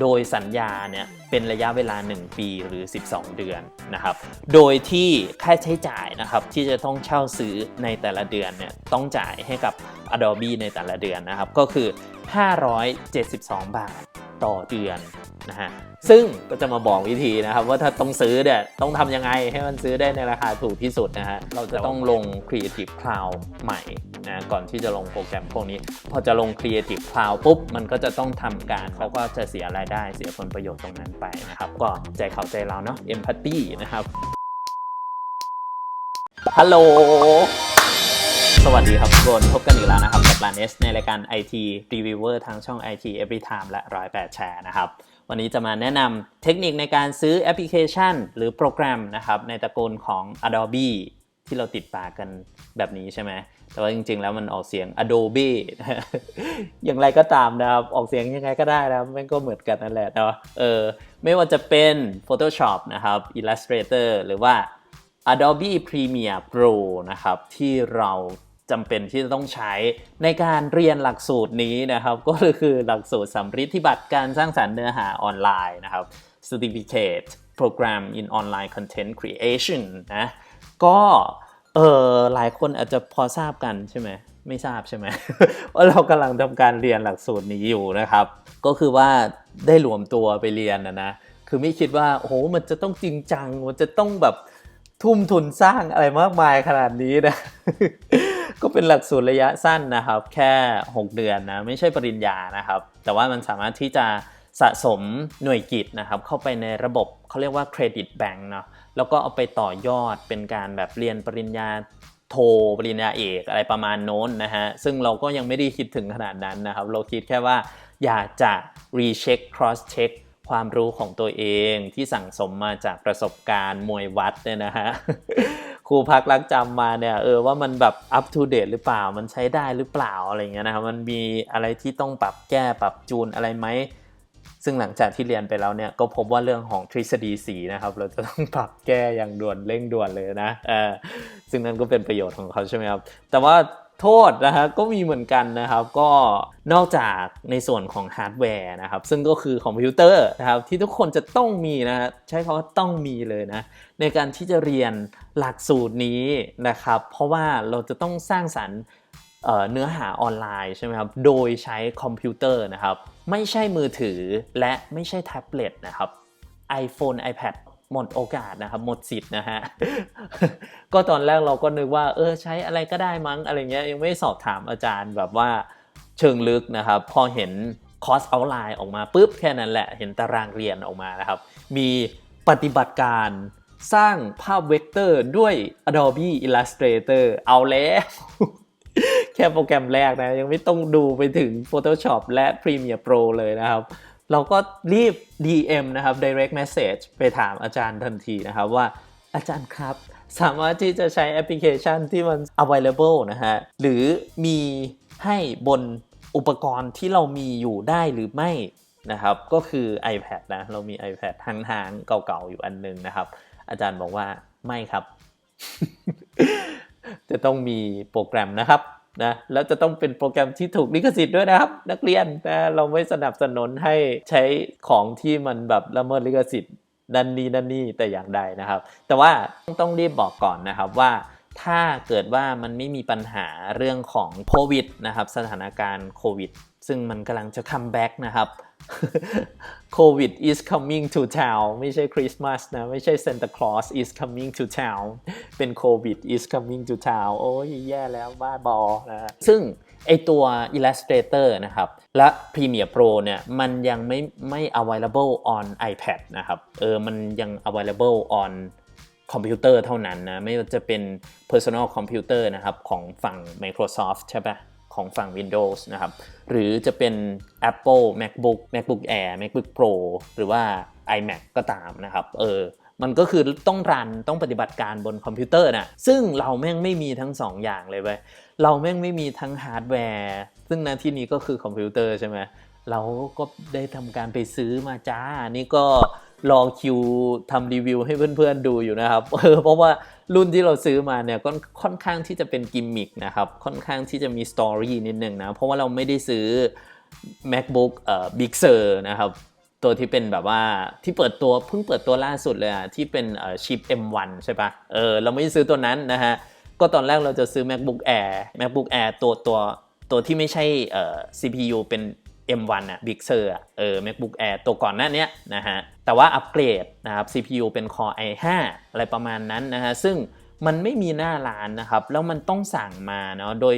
โดยสัญญาเนี่ยเป็นระยะเวลา 1 ปีหรือ 12 เดือนนะครับ โดยที่ค่าใช้จ่ายนะครับที่จะต้องเช่าซื้อในแต่ละเดือนเนี่ยต้องจ่ายให้กับ Adobe ในแต่ละเดือนนะครับ ก็คือ 572 บาท ต่อเดือนนะฮะซึ่งก็จะมาบอกวิธีนะครับว่าถ้าต้องซื้อเนี่ยต้องทำยังไงให้มันซื้อได้ในราคาถูกที่สุดนะฮะเราจะต้องลง Creative Cloud ใหม่นะก่อนที่จะลงโปรแกรมพวกนี้ พอจะลง Creative Cloud ปุ๊บ มันก็จะต้องทำการเขาก็จะเสียรายได้เสียผลประโยชน์ตรงนั้นไปนะครับ ก็ใจเขาใจเราเนาะ Empathy นะครับฮัลโหล สวัสดีครับทุกคนพบกันอีกแล้วนะครับ กับ r a n เ s ในรายการ IT Reviewer ทางช่อง IT Every Time และ108แชร์นะครับ วันนี้จะมาแนะนำเทคนิคในการซื้อแอปพลิเคชัน หรือโปรแกรมนะครับ ในตระกูลของ Adobe ที่เราติดปากกันแบบนี้ใช่ไหม แต่ว่าจริงๆ แล้วมันออกเสียง Adobe อย่างไรก็ตามนะครับ ออกเสียงยังไงก็ได้นะมันก็เหมือนกันนั่นแหละเนาะเออไม่ว่าจะเป็น Photoshop นะครับ Illustrator หรือว่า Adobe Premiere Pro นะครับ ที่เรา จำเป็นที่จะต้องใช้ในการเรียนหลักสูตรนี้นะครับ ก็คือหลักสูตรสำริดที่บัตรการสร้างสรรค์เนื้อหาออนไลน์นะครับ Certificate Program in Online Content Creation นะก็เออหลายคนอาจจะพอทราบกันใช่ไหมไม่ทราบใช่ไหมว่าเรากำลังทำการเรียนหลักสูตรนี้อยู่นะครับ ก็คือว่าได้รวมตัวไปเรียนนะนะคือไม่คิดว่าโอ้โหมันจะต้องจริงจังมันจะต้องแบบ ทุ่มทุนสร้างอะไรมากมายขนาดนี้นะ ก็เป็นหลักสูตรระยะสั้นนะครับ แค่ 6 เดือนนะ ไม่ใช่ปริญญานะครับ แต่ว่ามันสามารถที่จะสะสมหน่วยกิจนะครับ เข้าไปในระบบเขาเรียกว่าเครดิตแบงก์เนาะแล้วก็เอาไปต่อยอดเป็นการแบบเรียนปริญญาโทปริญญาเอกอะไรประมาณโน้นนะฮะ ซึ่งเราก็ยังไม่ได้คิดถึงขนาดนั้นนะครับ เราคิดแค่ว่าอยากจะ recheck cross check ความรู้ของตัวเองที่สั่งสมมาจากประสบการณ์มวยวัดเนี่ยนะฮะครูพักรักจำมาเนี่ยเออว่ามันแบบ up to date หรือเปล่ามันใช้ได้หรือเปล่าอะไรเงี้ยนะครับมันมีอะไรที่ต้องปรับแก้ปรับจูนอะไรไหมซึ่งหลังจากที่เรียนไปแล้วเนี่ยก็พบว่าเรื่องของทฤษฎีสีนะครับ เราจะต้องปรับแก้อย่างด่วนเร่งด่วนเลยนะเออซึ่งนั่นก็เป็นประโยชน์ของเขาใช่ไหมครับแต่ว่า โทษนะฮะก็มีเหมือนกันนะครับก็นอกจากในส่วนของฮาร์ดแวร์นะครับซึ่งก็คือคอมพิวเตอร์นะครับที่ทุกคนจะต้องมีนะใช้คำว่าต้องมีเลยนะในการที่จะเรียนหลักสูตรนี้นะครับเพราะว่าเราจะต้องสร้างสรรค์เอ่อเนื้อหาออนไลน์ใช่ไหมครับโดยใช้คอมพิวเตอร์นะครับไม่ใช่มือถือและไม่ใช่แท็บเล็ตนะครับ iPhone iPad หมดโอกาสนะครับ หมดสิทธิ์นะฮะ ก็ตอนแรกเราก็นึกว่า เออใช้อะไรก็ได้มั้งอะไรเงี้ยยังไม่สอบถามอาจารย์แบบว่าเชิงลึกนะครับ พอเห็นคอร์สเอาไลน์ออกมาปุ๊บแค่นั้นแหละ เห็นตารางเรียนออกมานะครับ มีปฏิบัติการสร้างภาพเวกเตอร์ด้วย Adobe Illustrator เอาแล้ว แค่โปรแกรมแรกนะ ยังไม่ต้องดูไปถึง Photoshop และ Premiere Pro เลยนะครับ เราก็รีบ DM นะครับ direct message ไปถามอาจารย์ทันทีนะครับว่าอาจารย์ครับ สามารถที่จะใช้แอปพลิเคชันที่มัน available นะฮะ หรือมีให้บนอุปกรณ์ที่เรามีอยู่ได้หรือไม่นะครับ ก็คือ iPad นะ เรามี iPad หางๆเก่าๆ อยู่อันหนึงนะครับ อาจารย์บอกว่าไม่ครับ จะต้องมีโปรแกรมนะครับ นะแล้วจะต้องเป็นโปรแกรมที่ถูกลิขสิทธิ์ด้วยนะครับ นักเรียนนะเราไม่สนับสนุนให้ใช้ของที่มันแบบละเมิดลิขสิทธิ์ดันนี่ดันนี่แต่อย่างใดนะครับ แต่ว่าต้องรีบบอกก่อนนะครับว่าถ้าเกิดว่ามันไม่มีปัญหาเรื่องของโควิดนะครับสถานการณ์โควิด ซึ่งมันกำลังจะคัมแบ็กนะครับโควิด is coming to town ไม่ใช่คริสต์มาสนะ ไม่ใช่ Santa Claus is coming to town เป็นโควิด is coming to town โอ้ยแย่แล้วบ้าบอนะฮะซึ่งไอตัว Illustrator นะครับ และ Premiere Pro เนี่ย มันยังไม่ไม่ available on iPad นะครับ เออ มันยัง available on คอมพิวเตอร์เท่านั้นนะ ไม่ว่าจะเป็น personal computer นะครับ ของฝั่ง Microsoft ใช่ปะ ของฝั่ง Windows นะครับ หรือจะเป็น Apple MacBook MacBook Air MacBook Pro หรือว่า iMac ก็ตามนะครับเออมันก็คือต้องรันต้องปฏิบัติการบนคอมพิวเตอร์นะซึ่งเราแม่งไม่มีทั้งสองอย่างเลยเว้ยเราแม่งไม่มีทั้งฮาร์ดแวร์ ซึ่งในที่นี้ก็คือคอมพิวเตอร์ใช่ไหมเราก็ได้ทำการไปซื้อมาจ้า นี่ก็รอคิวทำรีวิวให้เพื่อนๆดูอยู่นะครับ เออ เพราะว่า รุ่นที่เราซื้อมาเนี่ยก็ค่อนข้างที่จะเป็นกิมมิคนะครับ ค่อนข้างที่จะมีสตอรี่นิดนึงนะ เพราะว่าเราไม่ได้ซื้อ macbook เอ่อ big sur นะครับ ตัวที่เป็นแบบว่าที่เปิดตัวเพิ่งเปิดตัวล่าสุดเลยอะที่เป็นเอ่อชิป M1 ใช่ปะเออเราไม่ได้ซื้อตัวนั้นนะฮะ ก็ตอนแรกเราจะซื้อ MacBook Air MacBook Air ตัวตัวตัวที่ไม่ใช่เอ่อ CPU เป็น M1 อะ Big Sur อะเออ MacBook Air ตัวก่อนหน้านี้นะฮะ แต่ว่าอัปเกรดนะครับ CPU เป็น Core i5 อะไรประมาณนั้นนะฮะ ซึ่งมันไม่มีหน้าร้านนะครับ แล้วมันต้องสั่งมาเนาะ โดย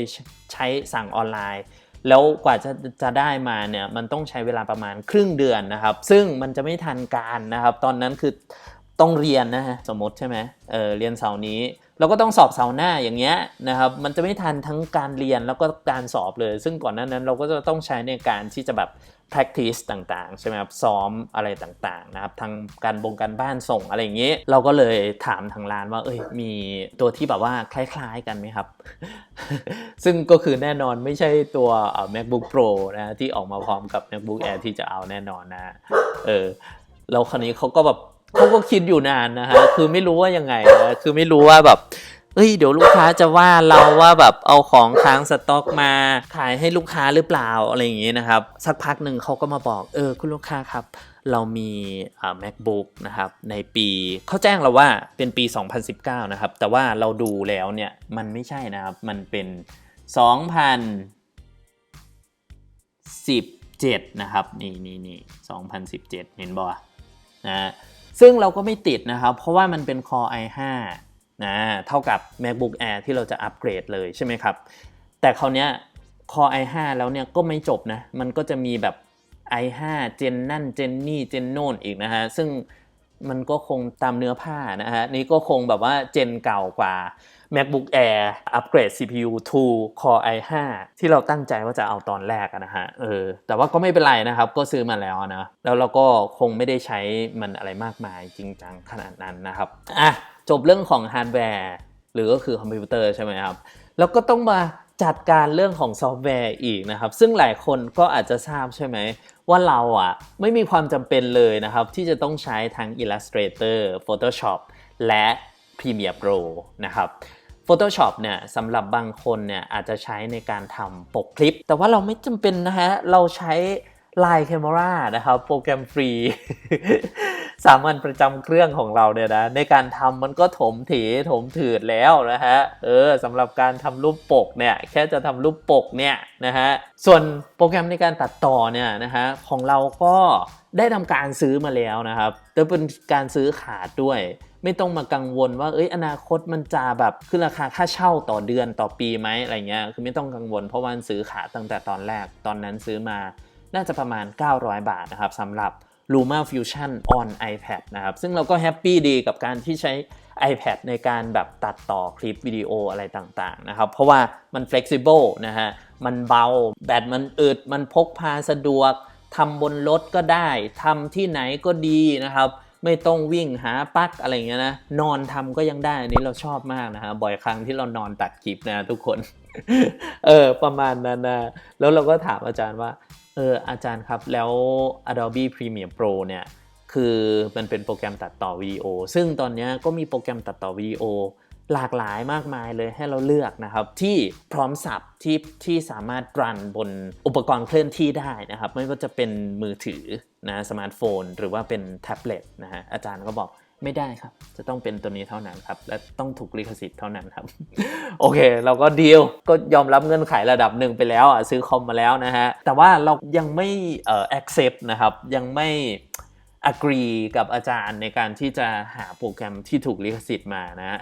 ใช้สั่งออนไลน์ แล้วกว่าจะจะได้มาเนี่ย มันต้องใช้เวลาประมาณครึ่งเดือนนะครับ ซึ่งมันจะไม่ทันการนะครับ ตอนนั้นคือต้องเรียนนะฮะ สมมติใช่ไหมเออเรียนเสาร์นี้ เราก็ต้องสอบเสาหน้าอย่างเงี้ยนะครับ มันจะไม่ทันทั้งการเรียนแล้วก็การสอบเลย ซึ่งก่อนหน้านั้นเราก็จะต้องใช้ในการที่จะแบบ practice ต่างๆ ใช่ไหมครับ ซ้อมอะไรต่างๆนะครับ ทางการบงการบ้านส่งอะไรอย่างงี้ยเราก็เลยถามทางร้านว่า เอ้ย มีตัวที่แบบว่าคล้ายๆกันไหมครับ ซึ่งก็คือแน่นอนไม่ใช่ตัวเอ่อ MacBook Pro นะที่ออกมาพร้อมกับ MacBook Air ที่จะเอาแน่นอนนะ เออ แล้วคราวนี้เขาก็แบบ เขาก็คิดอยู่นานนะฮะคือไม่รู้ว่ายังไงนะคือไม่รู้ว่าแบบเอ้ยเดี๋ยวลูกค้าจะว่าเราว่าแบบเอาของค้างสต็อกมาขายให้ลูกค้าหรือเปล่าอะไรอย่างงี้นะครับ สักพักหนึ่งเขาก็มาบอกเออคุณลูกค้าครับ เรามีอ่า macbook นะครับในปีเขาแจ้งเราว่าเป็นปี 2019 นะครับ แต่ว่าเราดูแล้วเนี่ยมันไม่ใช่นะครับ มันเป็น 2000 17 นะครับ นี่นี่นี่2017 เห็นบ่นะ ซึ่งเราก็ไม่ติดนะครับ เพราะว่ามันเป็น Core i5 นะเท่ากับ MacBook Air ที่เราจะอัปเกรดเลยใช่ไหมครับ แต่คราวเนี้ย Core i5 แล้วเนี่ยก็ไม่จบนะ มันก็จะมีแบบ i5 เจนนั่นเจนนี่เจนโน่นอีกนะฮะ ซึ่งมันก็คงตามเนื้อผ้านะฮะ นี่ก็คงแบบว่าเจนเก่ากว่า MacBook Air อัปเกรด CPU to Core i5 ที่เราตั้งใจว่าจะเอาตอนแรกนะฮะ เออ แต่ว่าก็ไม่เป็นไรนะครับ ก็ซื้อมาแล้วนะ แล้วเราก็คงไม่ได้ใช้มันอะไรมากมายจริงจังขนาดนั้นนะครับ อะ จบเรื่องของฮาร์ดแวร์ หรือก็คือคอมพิวเตอร์ใช่ไหมครับ แล้วก็ต้องมาจัดการเรื่องของซอฟต์แวร์อีกนะครับ ซึ่งหลายคนก็อาจจะทราบใช่ไหมว่าเราอะไม่มีความจำเป็นเลยนะครับ ที่จะต้องใช้ทั้ง Illustrator Photoshop และ Premiere Pro นะครับ Photoshop เนี่ยสำหรับบางคนเนี่ยอาจจะใช้ในการทำปกคลิป แต่ว่าเราไม่จำเป็นนะฮะ เราใช้ Line Camera นะครับ โปรแกรมฟรี สามัญประจำเครื่องของเราเนี่ยนะ ในการทำมันก็ถมถีถมถืดแล้วนะฮะ เออสำหรับการทำรูปปกเนี่ย แค่จะทำรูปปกเนี่ยนะฮะ ส่วนโปรแกรมในการตัดต่อเนี่ยนะฮะ ของเราก็ได้ทำการซื้อมาแล้วนะครับแต่เป็นการซื้อขาดด้วยไม่ต้องมากังวลว่าเอ้ยอนาคตมันจะแบบขึ้นราคาค่าเช่าต่อเดือนต่อปีไหมอะไรเงี้ยคือไม่ต้องกังวลเพราะว่ามันซื้อขาตั้งแต่ตอนแรกตอนนั้นซื้อมา น่าจะประมาณ 900 บาทนะครับสำหรับ Luma Fusion on iPad นะครับ ซึ่งเราก็แฮปปี้ดีกับการที่ใช้ iPad ในการแบบตัดต่อคลิปวิดีโออะไรต่างๆนะครับ เพราะว่ามัน flexible นะฮะ มันเบา แบตมันอึด มันพกพาสะดวกทำบนรถก็ได้ทำที่ไหนก็ดีนะครับ ไม่ต้องวิ่งหาปลั๊กอะไรเงี้ยนะนอนทำก็ยังได้อันนี้เราชอบมากนะฮะบ่อยครั้งที่เรานอนตัดคลิปนะทุกคน เออประมาณนั้นนะแล้วเราก็ถามอาจารย์ว่าเอออาจารย์ครับแล้ว Adobe Premiere Pro เนี่ยคือมันเป็นโปรแกรมตัดต่อวิดีโอ ซึ่งตอนนี้ก็มีโปรแกรมตัดต่อวิดีโอ หลากหลายมากมายเลยให้เราเลือกนะครับ ที่พร้อมสับที่ที่สามารถรันบนอุปกรณ์เคลื่อนที่ได้นะครับ ไม่ว่าจะเป็นมือถือนะสมาร์ทโฟน หรือว่าเป็นแท็บเล็ตนะฮะอาจารย์ก็บอกไม่ได้ครับ จะต้องเป็นตัวนี้เท่านั้นครับ และต้องถูกลิขสิทธิ์เท่านั้นครับ โอเค เราก็ดีลก็ยอมรับเงื่อนไขระดับหนึ่งไปแล้วอะซื้อคอมมาแล้วนะฮะ แต่ว่าเรายังไม่เอ่อ accept นะครับ ยังไม่ agree กับอาจารย์ในการที่จะหาโปรแกรมที่ถูกลิขสิทธิ์มานะฮะ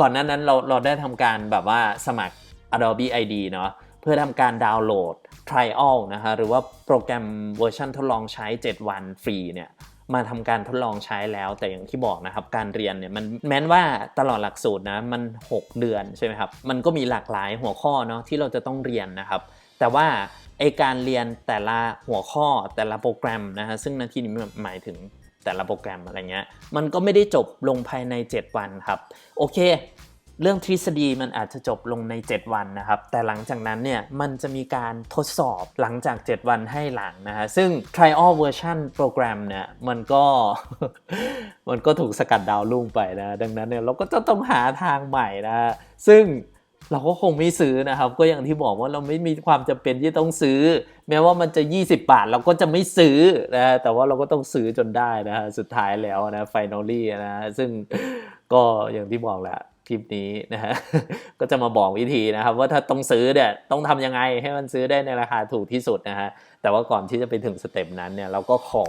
ก่อนหน้านั้นเราเราได้ทำการแบบว่าสมัคร Adobe ID เนาะเพื่อทำการดาวน์โหลด trial นะฮะหรือว่าโปรแกรมเวอร์ชันทดลองใช้ 7 วันฟรีเนี่ยมาทำการทดลองใช้แล้วแต่อย่างที่บอกนะครับการเรียนเนี่ยมันแม้นว่าตลอดหลักสูตรนะมัน 6 เดือนใช่ไหมครับมันก็มีหลากหลายหัวข้อเนาะที่เราจะต้องเรียนนะครับ แต่ว่า ไอการเรียนแต่ละหัวข้อแต่ละโปรแกรมนะฮะซึ่งในที่นี้หมายถึงแต่ละโปรแกรมอะไรเงี้ยมันก็ไม่ได้จบลงภายใน 7 วันครับ โอเค เรื่องทฤษฎีมันอาจจะจบลงใน 7 วันนะครับ แต่หลังจากนั้นเนี่ยมันจะมีการทดสอบหลังจาก 7 วันให้หลังนะฮะซึ่ง trial version โปรแกรมเนี่ยมันก็ มันก็ถูกสกัดดาวรุ่งไปนะ ดังนั้นเนี่ยเราก็จะต้องหาทางใหม่นะฮะซึ่ง เราก็คงไม่ซื้อนะครับ ก็อย่างที่บอกว่าเราไม่มีความจำเป็นที่ต้องซื้อ แม้ว่ามันจะ 20 บาท เราก็จะไม่ซื้อนะแต่ว่าเราก็ต้องซื้อจนได้นะฮะสุดท้ายแล้วนะไฟนอลลี่นะซึ่งก็อย่างที่บอกแหละคลิปนี้นะฮะก็จะมาบอกวิธีนะครับ ว่าถ้าต้องซื้อเนี่ยต้องทำยังไงให้มันซื้อได้ในราคาถูกที่สุดนะฮะแต่ว่าก่อนที่จะไปถึงสเต็ปนั้นเนี่ยเราก็ขอ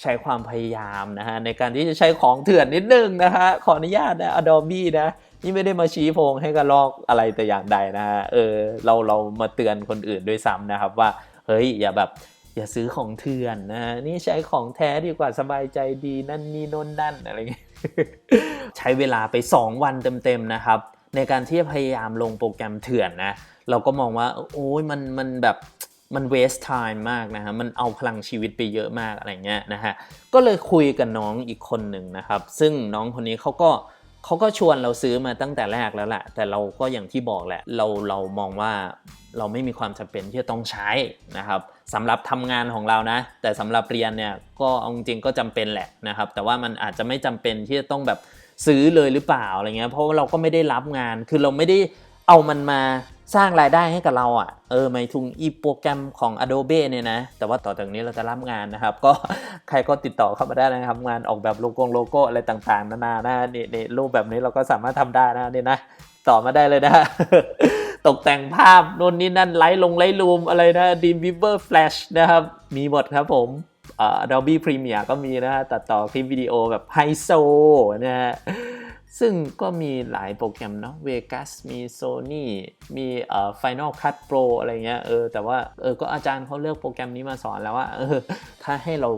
ใช้ความพยายามนะฮะในการที่จะใช้ของเถื่อนนิดนึงนะฮะขออนุญาตนะ Adobe นะ นี่ไม่ได้มาชี้โพงให้กระลอกอะไรแต่อย่างใดนะฮะเออเราเรามาเตือนคนอื่นด้วยซ้ำนะครับว่าเฮ้ยอย่าแบบอย่าซื้อของเถื่อนนะฮะนี่ใช้ของแท้ดีกว่าสบายใจดีนั่นนี่น่นนั่นอะไรเงี้ยใช้เวลาไป 2 วันเต็มๆนะครับ ในการที่จะพยายามลงโปรแกรมเถื่อนนะเราก็มองว่าโอ้ยมันมันแบบมัน waste time มากนะฮะ มันเอาพลังชีวิตไปเยอะมากอะไรเงี้ยนะฮะ ก็เลยคุยกับน้องอีกคนหนึ่งนะครับ ซึ่งน้องคนนี้เขาก็ เขาก็ชวนเราซื้อมาตั้งแต่แรกแล้วแหละแต่เราก็อย่างที่บอกแหละ เราเรามองว่าเราไม่มีความจำเป็นที่จะต้องใช้นะครับสำหรับทำงานของเรานะ แต่สำหรับเรียนเนี่ยก็เอาจริงก็จำเป็นแหละนะครับ แต่ว่ามันอาจจะไม่จำเป็นที่จะต้องแบบซื้อเลยหรือเปล่าอะไรเงี้ยเพราะว่าเราก็ไม่ได้รับงานคือเราไม่ได้เอามันมา สร้างรายได้ให้กับเราอะ่ะ เออหมายถึงอีโปรแกรมของ Adobe เนี่ยนะ แต่ว่าต่อจากนี้เราจะรับงานนะครับ ก็ใครก็ติดต่อเข้ามาได้นะครับ งานออกแบบโลโก้โลโก้อะไรต่างๆ นานานะนี่นี่รูปแบบนี้เราก็สามารถทำได้นะนี่นะ ต่อมาได้เลยนะ ตกแต่งภาพโน่นนี่นั่นไลท์ลงไลท์รูมอะไรนะ Dreamweaver Flash นะครับ มีหมดครับผมอ่อ Adobe Premiere ก็มีนะตัดต่อคลิปวิดีโอแบบไฮโซนะฮะ ซึ่งก็มีหลายโปรแกรมเนาะ Vegas มี Sony มีเอ่อ Final Cut Pro อะไรเงี้ยเออแต่ว่าเออก็อาจารย์เขาเลือกโปรแกรมนี้มาสอนแล้วว่าเออถ้าให้เรา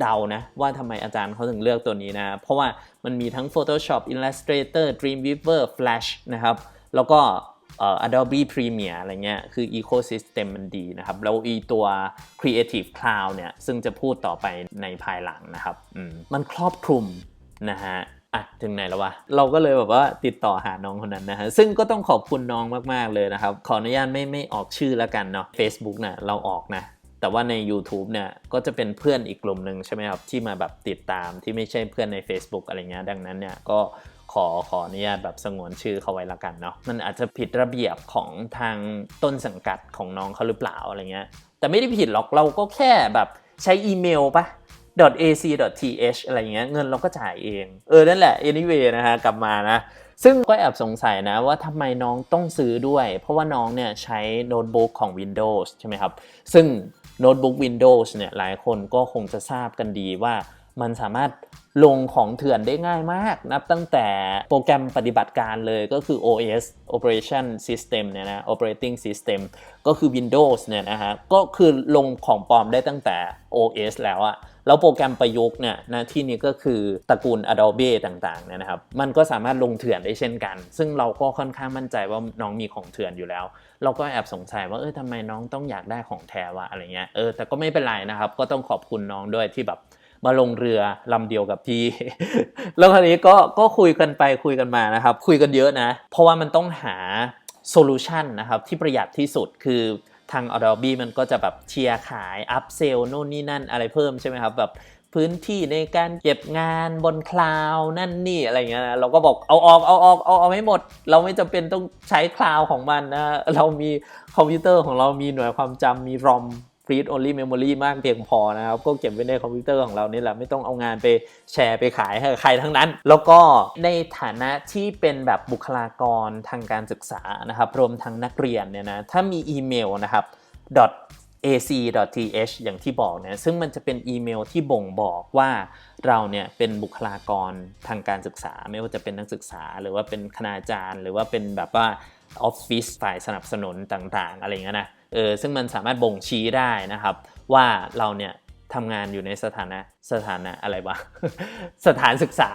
เดานะ ว่าทำไมอาจารย์เขาถึงเลือกตัวนี้นะ เพราะว่ามันมีทั้ง Photoshop Illustrator Dreamweaver Flash นะครับ แล้วก็เอ่อ Adobe Premiere อะไรเงี้ย คือ ecosystem มันดีนะครับ แล้วอีตัว Creative Cloud เนี่ย ซึ่งจะพูดต่อไปในภายหลังนะครับมมันครอบคลุมนะฮะ อะถึงไหนแล้ววะ เราก็เลยแบบว่าติดต่อหาน้องคนนั้นนะฮะ ซึ่งก็ต้องขอบคุณน้องมากๆเลยนะครับ ขออนุญาตไม่ไม่ออกชื่อแล้วกันเนาะ Facebook นะเราออกนะ แต่ว่าใน YouTube เนี่ยก็จะเป็นเพื่อนอีกกลุ่มหนึ่งใช่ไหมครับ ที่มาแบบติดตามที่ไม่ใช่เพื่อนใน Facebook อะไรเงี้ย ดังนั้นเนี่ยก็ขอขออนุญาตแบบสงวนชื่อเขาไว้ละกันเนาะ มันอาจจะผิดระเบียบของทางต้นสังกัดของน้องเขาหรือเปล่าอะไรเงี้ย แต่ไม่ได้ผิดหรอก เราก็แค่แบบใช้อีเมลปะ .ac.th อะไรเงี้ยเงินเราก็จ่ายเอง เออ นั่นแหละ anyway นะฮะกลับมานะ ซึ่งก็แอบสงสัยนะว่าทำไมน้องต้องซื้อด้วย เพราะว่าน้องเนี่ยใช้โน้ตบุ๊กของ Windows ใช่ไหมครับ ซึ่งโน้ตบุ๊ก Windows เนี่ยหลายคนก็คงจะทราบกันดีว่ามันสามารถลงของเถื่อนได้ง่ายมาก นับตั้งแต่โปรแกรมปฏิบัติการเลยก็คือ OS Operation System เนี่ยนะ Operating System ก็คือ Windows เนี่ยนะฮะก็คือลงของปลอมได้ตั้งแต่ OS แล้วอะ แล้วโปรแกรมประยุกต์เนี่ยนะที่นี้ก็คือตระกูล Adobe ต่างๆเนี่ยนะครับ มันก็สามารถลงเถื่อนได้เช่นกัน ซึ่งเราก็ค่อนข้างมั่นใจว่าน้องมีของเถื่อนอยู่แล้ว เราก็แอบสงสัยว่าเออทำไมน้องต้องอยากได้ของแท้วะอะไรเงี้ยเออแต่ก็ไม่เป็นไรนะครับ ก็ต้องขอบคุณน้องด้วยที่แบบมาลงเรือลำเดียวกับพี่ แล้วคราวนี้ก็ก็คุยกันไปคุยกันมานะครับ คุยกันเยอะนะ เพราะว่ามันต้องหาโซลูชันนะครับที่ประหยัดที่สุดคือ ทาง Adobe มันก็จะแบบเชียร์ขายอัพเซลโน่นนี่นั่นอะไรเพิ่มใช่ไหมครับแบบพื้นที่ในการเก็บงานบนคลาวนั่นนี่อะไรเงี้ยนะเราก็บอกเอาออกเอาออกเอาเอาไม่หมด เราไม่จำเป็นต้องใช้คลาวของมันนะเรามีคอมพิวเตอร์ของเรามีหน่วยความจำมีรอม read only memory มากเพียงพอนะครับ ก็เก็บไว้ในคอมพิวเตอร์ของเรานี่แหละไม่ต้องเอางานไปแชร์ไปขายให้ใครทั้งนั้น แล้วก็ในฐานะที่เป็นแบบบุคลากรทางการศึกษานะครับรวมทั้งนักเรียนเนี่ยนะถ้ามีอีเมลนะครับ ac.th อย่างที่บอกเนี่ยซึ่งมันจะเป็นอีเมลที่บ่งบอกว่าเราเนี่ยเป็นบุคลากรทางการศึกษา ไม่ว่าจะเป็นนักศึกษา หรือว่าเป็นคณาจารย์ หรือว่าเป็นแบบว่าออฟฟิศฝ่ายสนับสนุนต่างๆ อะไรเงี้ยนะ เออซึ่งมันสามารถบ่งชี้ได้นะครับ ว่าเราเนี่ยทำงานอยู่ในสถานะสถานะอะไรวะสถานศึกษา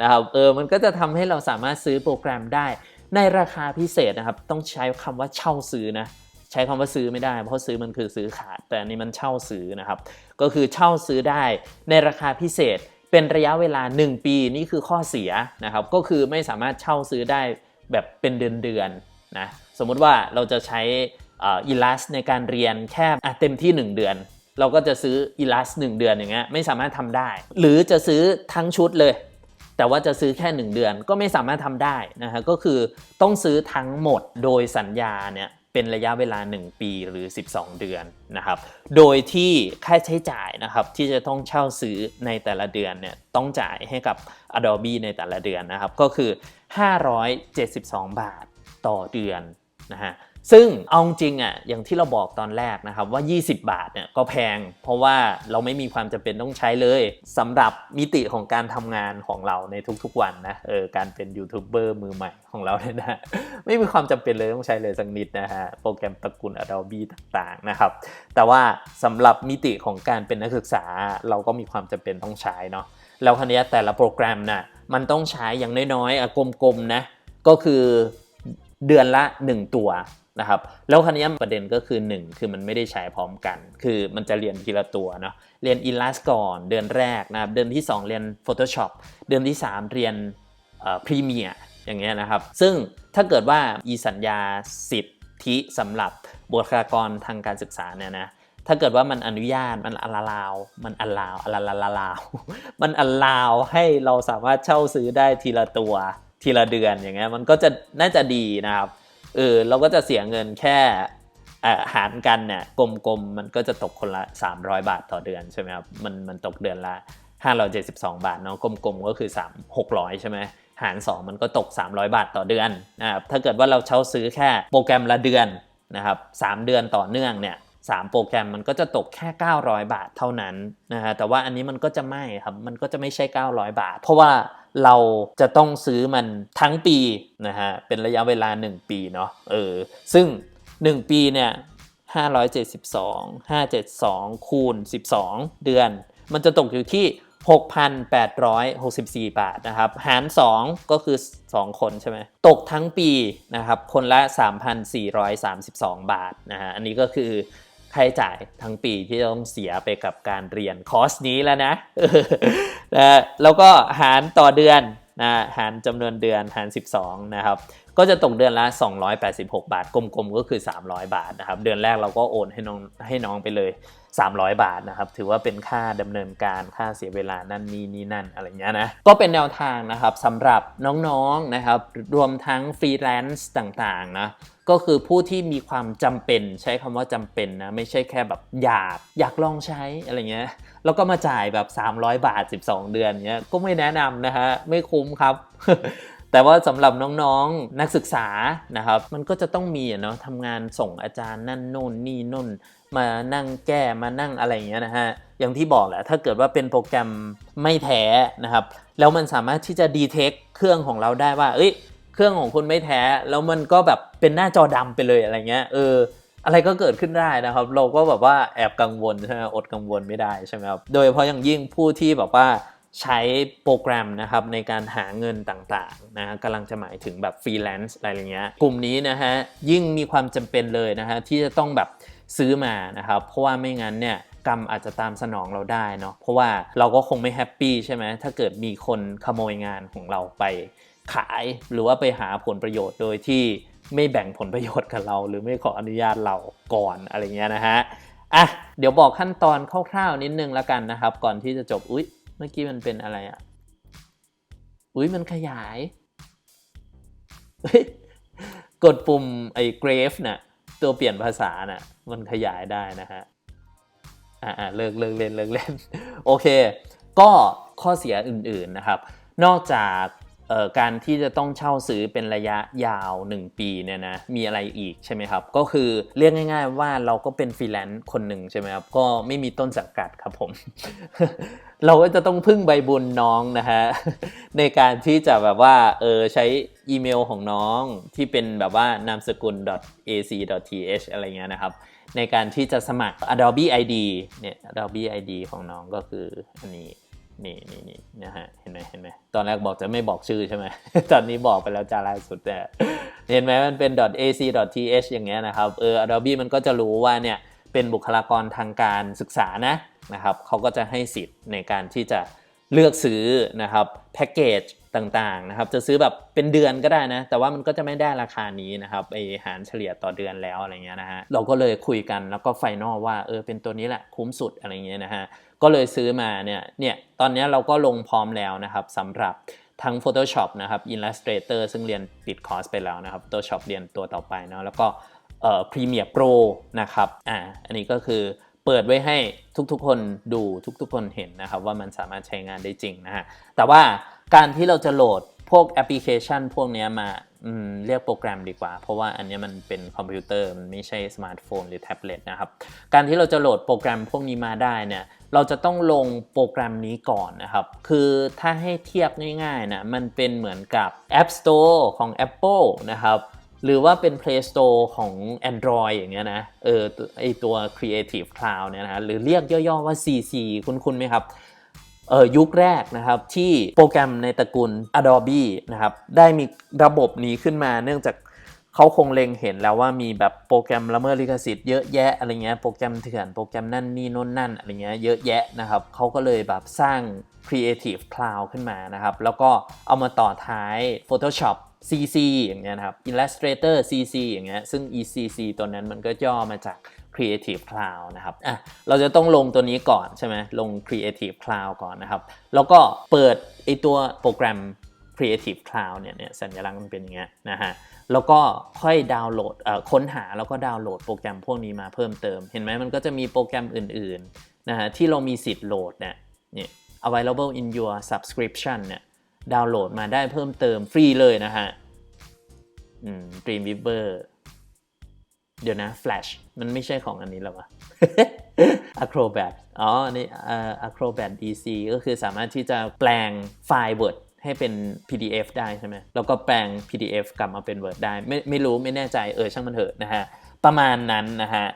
นะครับเออมันก็จะทำให้เราสามารถซื้อโปรแกรมได้ ในราคาพิเศษนะครับ ต้องใช้คำว่าเช่าซื้อนะใช้คำว่าซื้อไม่ได้ เพราะซื้อมันคือซื้อขาด แต่นี้มันเช่าซื้อนะครับ ก็คือเช่าซื้อได้ในราคาพิเศษเป็นระยะเวลา 1 ปีนี่คือข้อเสียนะครับ ก็คือไม่สามารถเช่าซื้อได้แบบเป็นเดือนๆนะสมมุติว่าเราจะใช้ อีลัสในการเรียนแค่เต็มที่ 1 เดือน เราก็จะซื้ออีลัส1เดือนอย่างเงี้ยไม่สามารถทำได้ หรือจะซื้อทั้งชุดเลย แต่ว่าจะซื้อแค่ 1 เดือนก็ไม่สามารถทำได้นะฮะก็คือต้องซื้อทั้งหมดโดยสัญญาเนี่ยเป็นระยะเวลา 1 ปีหรือ 12 เดือนนะครับ โดยที่ค่าใช้จ่ายนะครับที่จะต้องเช่าซื้อในแต่ละเดือนเนี่ยต้องจ่ายให้กับ Adobe ในแต่ละเดือนนะครับ ก็คือ 572 บาทต่อเดือนนะฮะ ซึ่งเอาจริงอะอย่างที่เราบอกตอนแรกนะครับว่า 20 บาทเนี่ยก็แพง เพราะว่าเราไม่มีความจำเป็นต้องใช้เลยสำหรับมิติของการทำงานของเราในทุกๆวันนะเออการเป็นยูทูบเบอร์มือใหม่ของเราเนี่ยนะไม่มีความจำเป็นเลยต้องใช้เลยสักนิดนะฮะโปรแกรมตระกูล Adobe ต่างๆนะครับแต่ว่าสำหรับมิติของการเป็นนักศึกษาเราก็มีความจำเป็นต้องใช้เนาะแล้วคันนี้แต่ละโปรแกรมน่ะมันต้องใช้อย่างน้อยๆกลมๆนะก็คือเดือนละ 1 ตัว นะครับแล้วคันนี้ประเด็นก็คือ 1 คือมันไม่ได้ใช้พร้อมกัน คือมันจะเรียนทีละตัวเนาะเรียน Illus ก่อนเดือนแรกนะครับเดือนที่ 2 เรียน Photoshop เดือนที่ 3 เรียนพรีเมียร์อย่างเงี้ยนะครับ ซึ่งถ้าเกิดว่าอีสัญญาสิทธิสำหรับบุคลากรทางการศึกษาเนี่ยนะถ้าเกิดว่ามันอนุญาตมันอลาลาว มันอลาวอลาลาลาลาวมันอลาวให้เราสามารถเช่าซื้อได้ทีละตัวทีละเดือนอย่างเงี้ยมันก็จะน่าจะดีนะครับ เออเราก็จะเสียเงินแค่หารกันเนี่ยกลมๆมันก็จะตกคนละ 300 บาทต่อเดือนใช่ไหมครับมันมันตกเดือนละ 572 บาทเนาะกลมๆก็คือ 3 600 ใช่ไหมหาร 2 มันก็ตก 300 บาทต่อเดือนนะครับถ้าเกิดว่าเราเช่าซื้อแค่โปรแกรมละเดือนนะครับ3เดือนต่อเนื่องเนี่ย3โปรแกรมมันก็จะตกแค่ 900 บาทเท่านั้นนะฮะแต่ว่าอันนี้มันก็จะไม่ครับมันก็จะไม่ใช่ 900 บาท เพราะว่า เราจะต้องซื้อมันทั้งปีนะฮะเป็นระยะเวลา 1 ปีเนาะเออซึ่ง 1 ปีเนี่ย572 572 คูณ 12 เดือน มันจะตกอยู่ที่ 6,864 บาทนะครับ หาร 2 ก็คือ 2 คนใช่ไหมตกทั้งปีนะครับ คนละ 3,432 บาทนะฮะ อันนี้ก็คือ ค่าใช้จ่ายทั้งปีที่ต้องเสียไปกับการเรียนคอร์สนี้แล้วนะนะแล้วก็หารต่อเดือนนะหารจำนวนเดือนหาร 12 นะครับ ก็จะตกเดือนละ 286 บาท กลมๆ ก็คือ 300 บาทนะครับ เดือนแรกเราก็โอนให้น้องให้น้องไปเลย 300 บาทนะครับ ถือว่าเป็นค่าดำเนินการค่าเสียเวลานั่นนี่นี่นั่นอะไรเงี้ยนะ ก็เป็นแนวทางนะครับสำหรับน้องๆนะครับ รวมทั้งฟรีแลนซ์ต่างๆนะก็คือผู้ที่มีความจำเป็นใช้คำว่าจำเป็นนะไม่ใช่แค่แบบอยากอยากลองใช้อะไรเงี้ยแล้วก็มาจ่ายแบบ 300 บาท 12 เดือนเงี้ยก็ไม่แนะนำนะฮะไม่คุ้มครับแต่ว่าสำหรับน้องๆนักศึกษานะครับ มันก็จะต้องมีเนาะทำงานส่งอาจารย์นั่นโน่นนี่น่น มานั่งแก้มานั่งอะไรอย่างเงี้ยนะฮะอย่างที่บอกแหละถ้าเกิดว่าเป็นโปรแกรมไม่แท้นะครับ แล้วมันสามารถที่จะดีเทคเครื่องของเราได้ว่า เอ้ย เครื่องของคุณไม่แท้ แล้วมันก็แบบเป็นหน้าจอดำไปเลยอะไรเงี้ยเอออะไรก็เกิดขึ้นได้นะครับ เราก็แบบว่าแอบกังวลใช่ไหมอดกังวลไม่ได้ใช่ไหมครับโดยเฉพาะอย่างยิ่งผู้ที่แบบว่าใช้โปรแกรมนะครับในการหาเงินต่างๆนะกำลังจะหมายถึงแบบฟรีแลนซ์อะไรเงี้ยกลุ่มนี้นะฮะยิ่งมีความจำเป็นเลยนะฮะที่จะต้องแบบ ซื้อมานะครับเพราะว่าไม่งั้นเนี่ยกรรมอาจจะตามสนองเราได้เนาะเพราะว่าเราก็คงไม่แฮปปี้ใช่ไหมถ้าเกิดมีคนขโมยงานของเราไปขายหรือว่าไปหาผลประโยชน์โดยที่ไม่แบ่งผลประโยชน์กับเรา หรือไม่ขออนุญาตเราก่อนอะไรเงี้ยนะฮะอะเดี๋ยวบอกขั้นตอนคร่าวๆนิดนึงแล้วกันนะครับ ก่อนที่จะจบอุ๊ยเมื่อกี้มันเป็นอะไรอะอุ๊ยมันขยายกดปุ่มไอ้ grave น่ะ ตัวเปลี่ยนภาษาน่ะมันขยายได้นะฮะอ่าเลิกเลิกเล่นเลิกเล่นโอเค ก็ข้อเสียอื่นๆนะครับ นอกจาก การที่จะต้องเช่าซื้อเป็นระยะยาว 1 ปีเนี่ยนะมีอะไรอีกใช่ไหมครับ ก็คือเรียกง่าย ๆ ว่าเราก็เป็นฟรีแลนซ์คนหนึ่งใช่ไหมครับ ก็ไม่มีต้นสังกัดครับผม เราก็จะต้องพึ่งใบบุญน้องนะฮะในการที่จะแบบว่าเออใช้อีเมลของน้องที่เป็นแบบว่านามสกุล .ac.th อะไรเงี้ยนะครับ ในการที่จะสมัคร Adobe ID เนี่ย Adobe ID ของน้องก็คืออันนี้ นี่นี่นี่นะฮะเห็นไหมเห็นไหมตอนแรกบอกจะไม่บอกชื่อใช่ไหมตอนนี้บอกไปแล้วจ้าล่าสุดแต่เห็นไหมมันเป็น .ac.th อย่างเงี้ยนะครับเออ Adobe มันก็จะรู้ว่าเนี่ยเป็นบุคลากรทางการศึกษานะนะครับเขาก็จะให้สิทธิ์ในการที่จะเลือกซื้อนะครับแพ็กเกจต่างๆนะครับจะซื้อแบบเป็นเดือนก็ได้นะ แต่ว่ามันก็จะไม่ได้ราคานี้นะครับไอหารเฉลี่ยต่อเดือนแล้วอะไรเงี้ยนะฮะเราก็เลยคุยกันแล้วก็ไฟนอลว่าเออเป็นตัวนี้แหละคุ้มสุดอะไรเงี้ยนะฮะ ก็เลยซื้อมาเนี่ยเนี่ยตอนนี้เราก็ลงพร้อมแล้วนะครับสำหรับทั้ง Photoshop นะครับ Illustrator ซึ่งเรียนปิดคอร์สไปแล้วนะครับ Photoshop เรียนตัวต่อไปเนาะแล้วก็เอ่อ Premiere Pro นะครับอ่าอันนี้ก็คือเปิดไว้ให้ทุกๆ คนดูทุกๆ คนเห็นนะครับว่ามันสามารถใช้งานได้จริงนะฮะแต่ว่าการที่เราจะโหลด พวกแอปพลิเคชันพวกนี้มาเรียกโปรแกรมดีกว่า เพราะว่าอันนี้มันเป็นคอมพิวเตอร์มันไม่ใช่สมาร์ทโฟนหรือแท็บเล็ตนะครับ การที่เราจะโหลดโปรแกรมพวกนี้มาได้เนี่ยเราจะต้องลงโปรแกรมนี้ก่อนนะครับ คือถ้าให้เทียบง่ายๆนะมันเป็นเหมือนกับ App Store ของ Apple นะครับหรือว่าเป็น Play Store ของ Android อย่างเงี้ยนะเออไอตัว Creative Cloud เนี่ยนะหรือเรียกย่อๆว่า CC คุ้นๆไหมครับ เออยุคแรกนะครับที่โปรแกรมในตระกูล Adobe นะครับได้มีระบบนี้ขึ้นมาเนื่องจากเขาคงเล็งเห็นแล้วว่ามีแบบโปรแกรมละเมิดลิขสิทธิ์เยอะแยะอะไรเงี้ยโปรแกรมเถื่อนโปรแกรมนั่นนี่โน่นนั่นอะไรเงี้ยเยอะแยะนะครับเขาก็เลยแบบสร้าง Creative Cloud ขึ้นมานะครับ แล้วก็เอามาต่อท้าย Photoshop CC อย่างเงี้ยนะครับ Illustrator CC อย่างเงี้ยซึ่ง ECC ตัวนั้นมันก็ย่อมาจาก Creative Cloud นะครับอะเราจะต้องลงตัวนี้ก่อนใช่ไหมลง Creative Cloud ก่อนนะครับ แล้วก็เปิดไอตัวโปรแกรม Creative Cloud เนี่ยเนี่ยสัญลักษณ์มันเป็นอย่างเงี้ยนะฮะแล้วก็ค่อยดาวน์โหลดค้นหาแล้วก็ดาวน์โหลดโปรแกรมพวกนี้มาเพิ่มเติม เห็นไหมมันก็จะมีโปรแกรมอื่นๆนะฮะที่เรามีสิทธิ์โหลดเนี่ยนี่ available in your subscription เนี่ยดาวน์โหลดมาได้เพิ่มเติมฟรีเลยนะฮะ อืม Dreamweaver เดี๋ยวนะ Flash มันไม่ใช่ของอันนี้หรอวะ Acrobat อ๋อนี่เอ่อ Acrobat DC ก็คือสามารถที่จะแปลงไฟล์ Word ให้เป็น PDF ได้ใช่ไหม แล้วก็แปลง PDF กลับมาเป็น Word ได้ ไม่ไม่รู้ไม่แน่ใจเออช่างมันเถอะนะฮะ ประมาณนั้นนะฮะ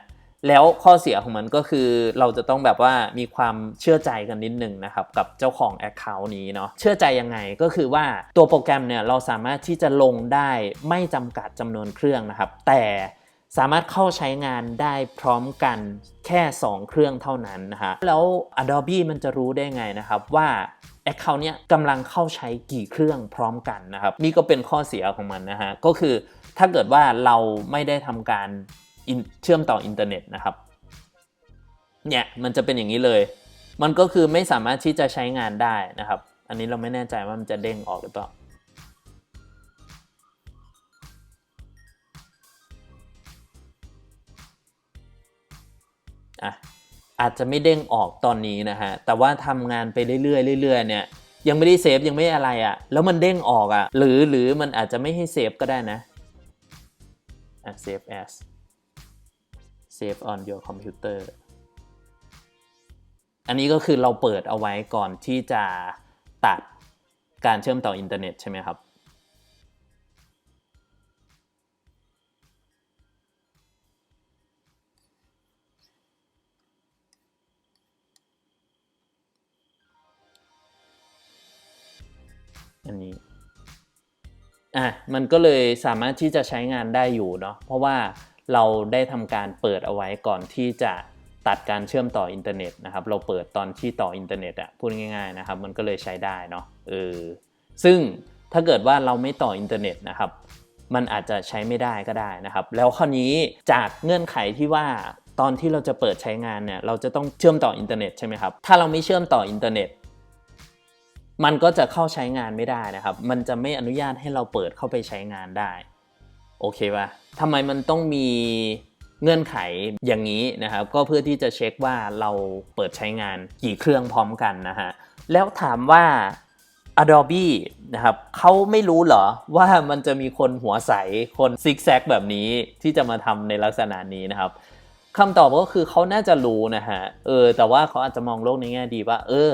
แล้วข้อเสียของมันก็คือเราจะต้องแบบว่ามีความเชื่อใจกันนิดหนึ่งนะครับ กับเจ้าของ Account นี้เนาะ เชื่อใจยังไงก็คือว่าตัวโปรแกรมเนี่ยเราสามารถที่จะลงได้ไม่จำกัดจำนวนเครื่องนะครับ แต่ สามารถเข้าใช้งานได้พร้อมกันแค่ 2 เครื่องเท่านั้นนะฮะแล้ว Adobe มันจะรู้ได้ไงนะครับว่า Account เนี้ยกำลังเข้าใช้กี่เครื่องพร้อมกันนะครับ นี่ก็เป็นข้อเสียของมันนะฮะก็คือถ้าเกิดว่าเราไม่ได้ทำการเชื่อมต่ออินเทอร์เน็ตนะครับเนี่ยมันจะเป็นอย่างนี้เลย มันก็คือไม่สามารถที่จะใช้งานได้นะครับ อันนี้เราไม่แน่ใจว่ามันจะเด้งออกหรือเปล่า อะอาจจะไม่เด้งออกตอนนี้นะฮะ แต่ว่าทำงานไปเรื่อยๆเรื่อยๆเนี่ยยังไม่ได้เซฟยังไม่อะไรอะ่ะ แล้วมันเด้งออกอะ่ะ หรือหรือมันอาจจะไม่ให้เซฟก็ได้นะอะ save as save on your computer อันนี้ก็คือเราเปิดเอาไว้ก่อนที่จะตัดการเชื่อมต่ออินเทอร์เน็ตใช่ไหมครับ อันนี้อะมันก็เลยสามารถที่จะใช้งานได้อยู่เนาะเพราะว่าเราได้ทำการเปิดเอาไว้ก่อนที่จะตัดการเชื่อมต่ออินเทอร์เน็ตนะครับ เราเปิดตอนที่ต่ออินเทอร์เน็ตอะพูดง่ายๆนะครับ มันก็เลยใช้ได้เนาะเออซึ่งถ้าเกิดว่าเราไม่ต่ออินเทอร์เน็ตนะครับ มันอาจจะใช้ไม่ได้ก็ได้นะครับ แล้วคราวนี้จากเงื่อนไขที่ว่าตอนที่เราจะเปิดใช้งานเนี่ย เราจะต้องเชื่อมต่ออินเทอร์เน็ตใช่ไหมครับ ถ้าเราไม่เชื่อมต่ออินเทอร์เน็ต มันก็จะเข้าใช้งานไม่ได้นะครับ มันจะไม่อนุญาตให้เราเปิดเข้าไปใช้งานได้ โอเคป่ะทำไมมันต้องมีเงื่อนไขอย่างนี้นะครับ ก็เพื่อที่จะเช็คว่าเราเปิดใช้งานกี่เครื่องพร้อมกันนะฮะ แล้วถามว่า Adobe นะครับเขาไม่รู้เหรอว่ามันจะมีคนหัวใส คนซิกแซกแบบนี้ที่จะมาทำในลักษณะนี้นะครับคำตอบก็คือเขาน่าจะรู้นะฮะ เออ แต่ว่าเขาอาจจะมองโลกในแง่ดีว่า เออ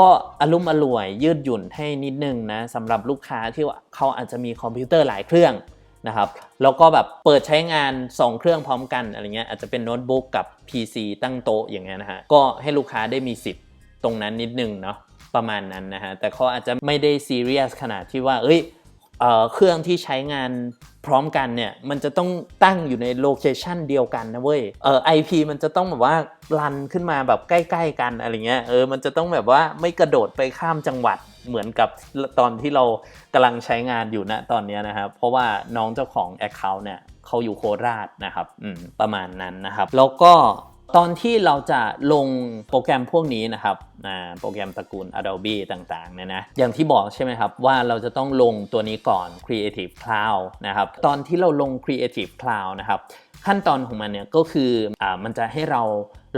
ก็อารมอร่วยยืดหยุ่นให้นิดนึงนะสำหรับลูกค้าที่ว่าเขาอาจจะมีคอมพิวเตอร์หลายเครื่องนะครับแล้วก็แบบเปิดใช้งาน 2 เครื่องพร้อมกันอะไรเงี้ยอาจจะเป็นโน้ตบุ๊กกับ PC ตั้งโต๊ะอย่างเงี้ยนะฮะก็ให้ลูกค้าได้มีสิทธิ์ตรงนั้นนิดนึงเนาะประมาณนั้นนะฮะแต่เขาอาจจะไม่ได้ซีเรียสขนาดที่ว่าเอ้ย เครื่องที่ใช้งานพร้อมกันเนี่ยมันจะต้องตั้งอยู่ในโลเคชันเดียวกันนะเว้ยเออ IP มันจะต้องแบบว่ารันขึ้นมาแบบใกล้ ๆ กันอะไรเงี้ยเออมันจะต้องแบบว่าไม่กระโดดไปข้ามจังหวัดเหมือนกับตอนที่เรากำลังใช้งานอยู่ณตอนนี้นะครับเพราะว่าน้องเจ้าของ Account เนี่ยเขาอยู่โคราชนะครับอืมประมาณนั้นนะครับ แล้วก็ ตอนที่เราจะลงโปรแกรมพวกนี้นะครับโปรแกรมตระกูล Adobe ต่างๆเนี่ยนะ อย่างที่บอกใช่ไหมครับ ว่าเราจะต้องลงตัวนี้ก่อน Creative Cloud นะครับ ตอนที่เราลง Creative Cloud นะครับ ขั้นตอนของมันเนี่ยก็คืออมันจะให้เรา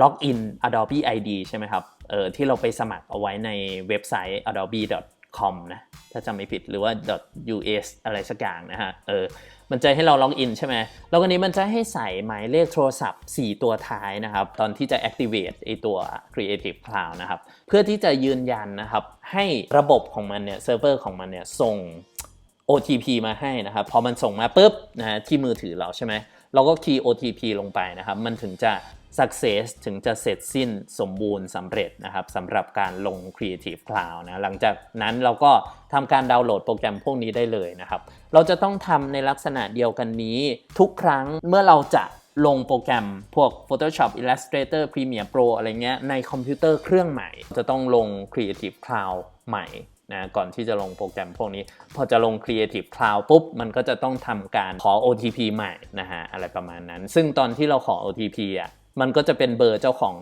ล็อกอิน Adobe ID ใช่ไหมครับ เออที่เราไปสมัครเอาไว้ในเว็บไซต์ adobe.com นะ ถ้าจำไม่ผิดหรือว่า .us อะไรสักอย่างนะฮะ เออ มันจะให้เราล็อกอินใช่ไหมแล้วก็นี้มันจะให้ใส่หมายเลขโทรศัพท์ 4 ตัวท้ายนะครับ ตอนที่จะ activate ไอตัว Creative Cloud นะครับ เพื่อที่จะยืนยันนะครับ ให้ระบบของมันเนี่ย เซิร์ฟเวอร์ของมันเนี่ย ส่ง OTP มาให้นะครับ พอมันส่งมาปุ๊บนะฮะที่มือถือเราใช่ไหม เราก็คีย์ OTP ลงไปนะครับ มันถึงจะ success ถึงจะเสร็จสิ้นสมบูรณ์สำเร็จนะครับสำหรับการลง Creative Cloud นะหลังจากนั้นเราก็ทำการดาวน์โหลดโปรแกรมพวกนี้ได้เลยนะครับ เราจะต้องทำในลักษณะเดียวกันนี้ ทุกครั้งเมื่อเราจะลงโปรแกรมพวก Photoshop Illustrator Premiere Pro อะไรเงี้ยในคอมพิวเตอร์เครื่องใหม่ จะต้องลง Creative Cloud ใหม่นะก่อนที่จะลงโปรแกรมพวกนี้ พอจะลง Creative Cloud ปุ๊บ มันก็จะต้องทำการขอ OTP ใหม่นะฮะอะไรประมาณนั้น ซึ่งตอนที่เราขอ OTP อะ มันก็จะเป็นเบอร์เจ้าของ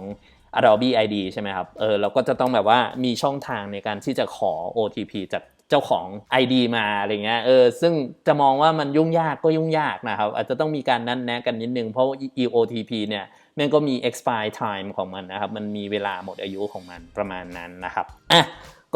Adobe ID ใช่ไหมครับ เออเราก็จะต้องแบบว่ามีช่องทางในการที่จะขอ OTP จากเจ้าของ ID มาอะไรเงี้ย เออ ซึ่งจะมองว่ามันยุ่งยากก็ยุ่งยากนะครับ อาจจะต้องมีการนัดแนะกันนิดนึง เพราะว่า EOTP เนี่ยมันก็มี expire time ของมันนะครับ มันมีเวลาหมดอายุของมันประมาณนั้นนะครับ อะ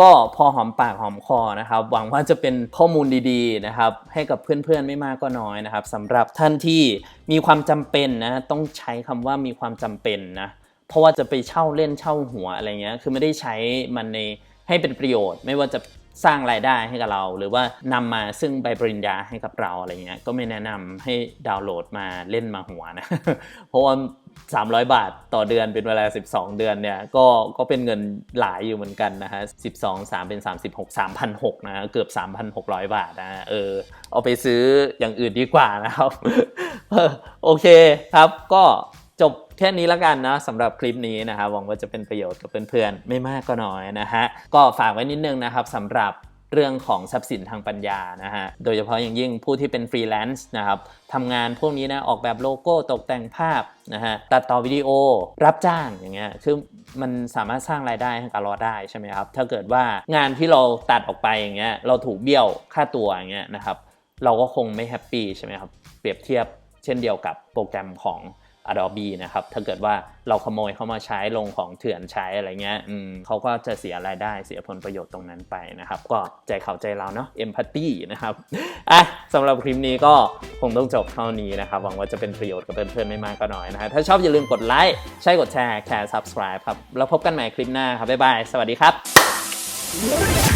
ก็พอหอมปากหอมคอนะครับ หวังว่าจะเป็นข้อมูลดีๆนะครับ ให้กับเพื่อนๆไม่มากก็น้อยนะครับสำหรับท่านที่มีความจำเป็นนะต้องใช้คำว่ามีความจำเป็นนะเพราะว่าจะไปเช่าเล่นเช่าหัวอะไรเงี้ยคือไม่ได้ใช้มันในให้เป็นประโยชน์ ไม่ว่าจะสร้างรายได้ให้กับเรา หรือว่านำมาซึ่งใบปริญญาให้กับเราอะไรเงี้ยก็ไม่แนะนำให้ดาวน์โหลดมาเล่นมาหัวนะ เพราะว่า 300 บาทต่อเดือนเป็นเวลา 12 เดือนเนี่ยก็ก็เป็นเงินหลายอยู่เหมือนกันนะฮะ 12 3 เป็น 36 3,600นะเกือบ 3,600 บาทนะเออเอาไปซื้ออย่างอื่นดีกว่านะครับ โอเคครับก็จบแค่นี้แล้วกันนะสำหรับคลิปนี้นะครับหวังว่าจะเป็นประโยชน์กับเพื่อนๆ ไม่มากก็น้อยนะฮะ ก็ฝากไว้นิดนึงนะครับสำหรับ เรื่องของทรัพย์สินทางปัญญานะฮะ โดยเฉพาะอย่างยิ่งผู้ที่เป็นฟรีแลนซ์นะครับทำงานพวกนี้นะออกแบบโลโก้ตกแต่งภาพนะฮะตัดต่อวิดีโอรับจ้างอย่างเงี้ยคือมันสามารถสร้างรายได้ให้กับเราได้ใช่ไหมครับ ถ้าเกิดว่างานที่เราตัดออกไปอย่างเงี้ยเราถูกเบี้ยวค่าตัวอย่างเงี้ยนะครับเราก็คงไม่แฮปปี้ใช่ไหมครับเปรียบเทียบเช่นเดียวกับโปรแกรมของ Adobe นะครับ ถ้าเกิดว่าเราขโมยเข้ามาใช้ลงของเถื่อนใช้อะไรเงี้ยเขาก็จะเสียรายได้เสียผลประโยชน์ตรงนั้นไปนะครับ ก็ใจเขาใจเราเนาะ empathy นะครับอะสำหรับคลิปนี้ก็คงต้องจบเท่านี้นะครับ หวังว่าจะเป็นประโยชน์กับเพื่อนๆไม่มากก็น้อยนะฮะถ้าชอบอย่าลืมกดไลค์ใช่กดแชร์แชร์ subscribe ครับแล้วพบกันใหม่คลิปหน้าครับบ๊ายบายสวัสดีครับ